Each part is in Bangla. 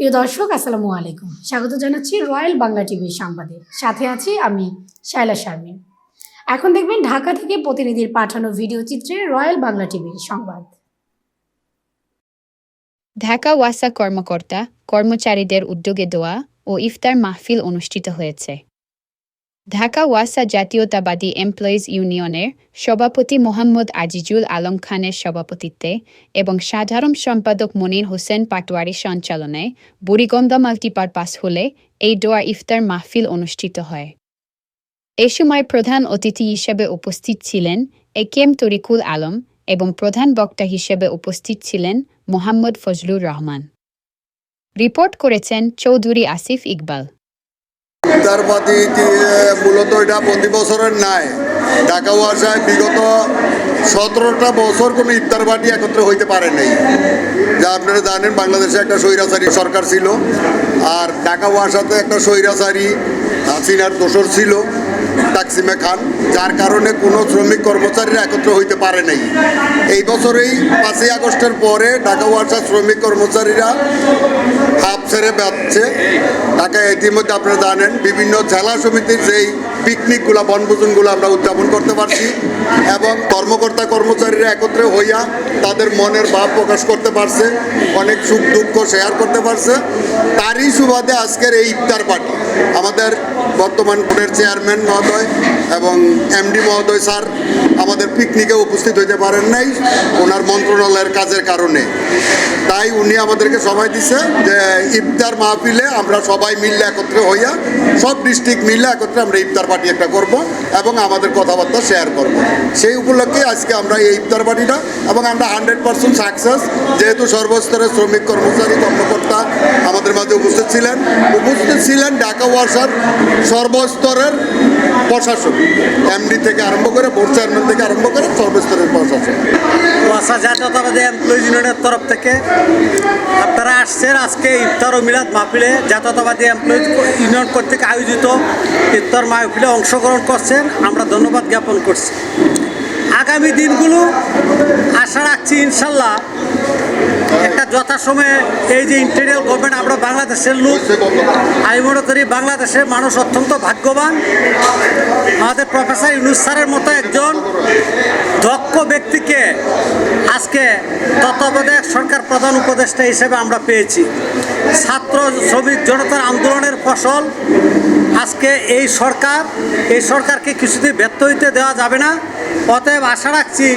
প্রিয় দর্শক, আসসালামু আলাইকুম। স্বাগত জানাচ্ছি রয়্যাল বাংলা টিভির সংবাদে। সাথে আছি আমি শায়লা শারমিন। এখন দেখবেন ঢাকা থেকে প্রতিনিধির পাঠানো ভিডিও চিত্রে রয়্যাল বাংলা টিভির সংবাদ। ঢাকা ওয়াসা কর্মকর্তা, কর্মচারীদের উদ্যোগে দোয়া ও ইফতার মাহফিল অনুষ্ঠিত হয়েছে। ঢাকা ওয়াসা জাতীয়তাবাদী এমপ্লয়িজ ইউনিয়নের সভাপতি মোহাম্মদ আজিজুল আলম খানের সভাপতিত্বে এবং সাধারণ সম্পাদক মনির হোসেন পাটোয়ারির সঞ্চালনায় বুড়িগঙ্গা মাল্টিপারপাস হলে এই দোয়া ইফতার মাহফিল অনুষ্ঠিত হয়। এ সময় প্রধান অতিথি হিসেবে উপস্থিত ছিলেন এ কেম তরিকুল আলম এবং প্রধান বক্তা হিসেবে উপস্থিত ছিলেন মোহাম্মদ ফজলুর রহমান। রিপোর্ট করেছেন চৌধুরী আসিফ ইকবাল। ইফতারপাতি মূলত এটা প্রতি বছরের নাই। ঢাকা ওয়াসায় বিগত সতেরোটা বছর কোনো ইফতার পার্টি একত্রে হইতে পারে নাই। যা আপনারা জানেন, বাংলাদেশে একটা স্বৈরাচারী সরকার ছিল, আর ঢাকা ওয়াসাতে একটা স্বৈরাচারী হাসিনার দোসর ছিল। তাকসিমে খান, যার কারণে কোনো শ্রমিক কর্মচারীরা একত্র হইতে পারে নাই। এই বছরেই পাঁচই আগস্টের পরে ঢাকা ওয়াসা শ্রমিক কর্মচারীরা হাফ ছেড়ে বাঁচছে ঢাকা ইতিমধ্যে আপনারা জানেন, বিভিন্ন জেলা সমিতির যেই পিকনিকগুলো, বনভোজনগুলো আমরা উদযাপন করতে পারছি এবং কর্মকর্তা কর্মচারীরা একত্রে হইয়া তাদের মনের ভাব প্রকাশ করতে পারছে, অনেক সুখ দুঃখ শেয়ার করতে পারছে। তারই সুবাদে আজকের এই ইফতার পার্টি, আমাদের বর্তমান বোর্ডের চেয়ারম্যান মহোদয় এবং এমডি মহোদয় স্যার আমাদের পিকনিকে উপস্থিত হইতে পারেন নাই, ওনার মন্ত্রণালয়ের কাজের কারণে। তাই উনি আমাদেরকে সময় দিছে যে ইফতার মাহফিলে আমরা সবাই মিললে একত্রে হইয়া, সব ডিস্ট্রিক্ট মিললে একত্রে আমরা ইফতার পার্টি একটা করব এবং আমাদের কথাবার্তা শেয়ার করব। সেই উপলক্ষে আজকে আমরা এই ইফতার পার্টিটা এবং আমরা হান্ড্রেড পার্সেন্ট সাকসেস যেহেতু সর্বস্তরের শ্রমিক কর্মচারী, কর্মকর্তা আমাদের মাঝে উপস্থিত ছিলেন। উপস্থিত ছিলেন ঢাকা ওয়াসার সর্বস্তরের প্রশাসন এমডি থেকে আরম্ভ করে বোর্ড চেয়ারম্যান থেকে আরম্ভ করে সর্বস্তরের প্রশাসন ওয়াসা জাতীয়তাবাদী এমপ্লয়িজ ইউনিয়নের তরফ থেকে আপনারা আসছেন আজকে ইফতার ও মিলাদ মাহফিলে। জাতীয়তাবাদী এমপ্লয়িজ ইউনিয়ন কর্তৃক আয়োজিত ইফতার মাহফিলে অংশগ্রহণ করছেন। আমরা ধন্যবাদ জ্ঞাপন করছি। আগামী দিনগুলো আশা রাখছি ইনশাল্লাহ একটা যথাসময়ে এই যে ইন্টেরিয়াল গভর্নমেন্ট আমরা বাংলাদেশের লোক, আমি মনে করি বাংলাদেশের মানুষ অত্যন্ত ভাগ্যবান। আমাদের প্রফেসর ইউনুস স্যারের মতো একজন দক্ষ ব্যক্তিকে আজকে তত্ত্বাবধায়ক সরকার প্রধান উপদেষ্টা হিসেবে আমরা পেয়েছি। ছাত্র শ্রমিক জনতার আন্দোলনের ফসল আজকে এই সরকার, এই সরকারকে কিছুদিন ব্যর্থ হইতে দেওয়া যাবে না। অতএব আশা রাখছি,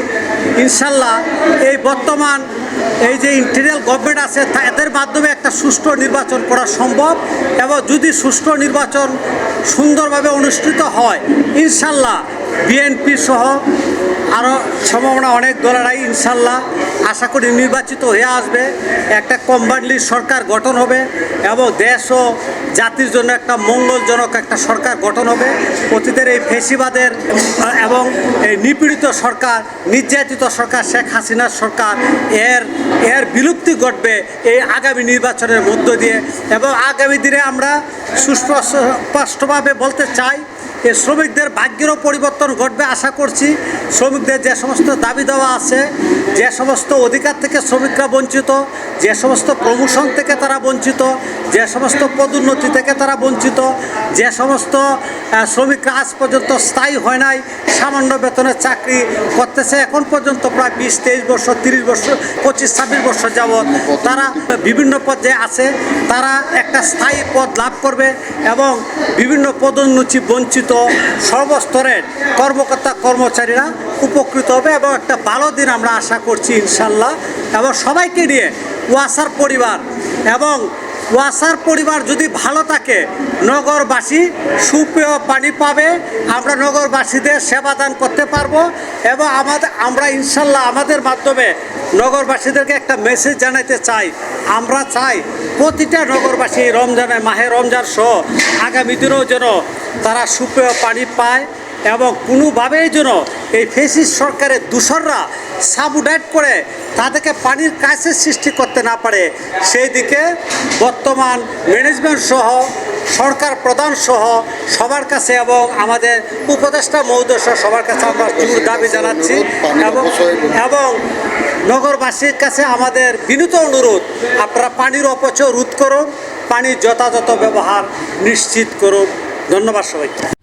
ইনশাল্লাহ এই বর্তমান এই যে ইন্টেরিয়াল গভর্নমেন্ট আছে, তা এদের মাধ্যমে একটা সুষ্ঠু নির্বাচন করা সম্ভব এবং যদি সুষ্ঠু নির্বাচন সুন্দরভাবে অনুষ্ঠিত হয়, ইনশাল্লাহ বিএনপি সহ আরও সম্ভাবনা অনেক দলেরাই ইনশাল্লাহ আশা করি নির্বাচিত হয়ে আসবে। একটা কম্বাইন্ডলি সরকার গঠন হবে এবং দেশ ও জাতির জন্য একটা মঙ্গলজনক একটা সরকার গঠন হবে। অতীতের এই ফেসিবাদের এবং এই নিপীড়িত সরকার, নির্যাতিত সরকার, শেখ হাসিনার সরকার, এর এর বিলুপ্তি ঘটবে এই আগামী নির্বাচনের মধ্য দিয়ে। এবং আগামী দিনে আমরা সুস্পষ্ট স্পষ্টভাবে বলতে চাই এ শ্রমিকদের ভাগ্যেরও পরিবর্তন ঘটবে আশা করছি। শ্রমিকদের যে সমস্ত দাবি দেওয়া আছে, যে সমস্ত অধিকার থেকে শ্রমিকরা বঞ্চিত যে সমস্ত প্রমোশন থেকে তারা বঞ্চিত, যে সমস্ত পদোন্নতি থেকে তারা বঞ্চিত, যে সমস্ত শ্রমিকরা আজ পর্যন্ত স্থায়ী হয় নাই, সামান্য বেতনের চাকরি করতেছে, এখন পর্যন্ত প্রায় বিশ, তেইশ বছর, তিরিশ বছর, পঁচিশ, ছাব্বিশ বছর যাবৎ তারা বিভিন্ন পর্যায়ে আছে, তারা একটা স্থায়ী পদ লাভ করবে এবং বিভিন্ন পদোন্নতি বঞ্চিত সর্বস্তরের কর্মকর্তা, কর্মচারীরা উপকৃত হবে এবং একটা ভালো দিন আমরা আশা করছি, ইনশাল্লাহ। এবং সবাইকে নিয়ে ওয়াসার পরিবার এবং ওয়াসার পরিবার যদি ভালো থাকে, নগরবাসী সুপেয় পানি পাবে, আমরা নগরবাসীদের সেবা দান করতে পারব এবং আমাদের, আমরা ইনশাল্লাহ আমাদের মাধ্যমে নগরবাসীদেরকে একটা মেসেজ জানাতে চাই। আমরা চাই প্রতিটা নগরবাসী রমজানে মাহে রমজান সহ আগামী দিনেও যেন তারা সুপেয় পানি পায় এবং কোনোভাবেই যেন এই ফেসিস সরকারের দূষররা সাবুডাইট করে তাদেরকে পানির ক্রাইসিস সৃষ্টি করতে না পারে, সেই দিকে বর্তমান ম্যানেজমেন্ট সহ, সরকার প্রধান সহ, সবার কাছে এবং আমাদের উপদেষ্টা মৌদস্য সবার কাছে আমরা জোর দাবি জানাচ্ছি এবং এবং নগরবাসীর কাছে আমাদের বিনীত অনুরোধ, আপনারা পানির অপচয় রোধ করুন পানির যথাযথ ব্যবহার নিশ্চিত করুন। ধন্যবাদ সবাইকে।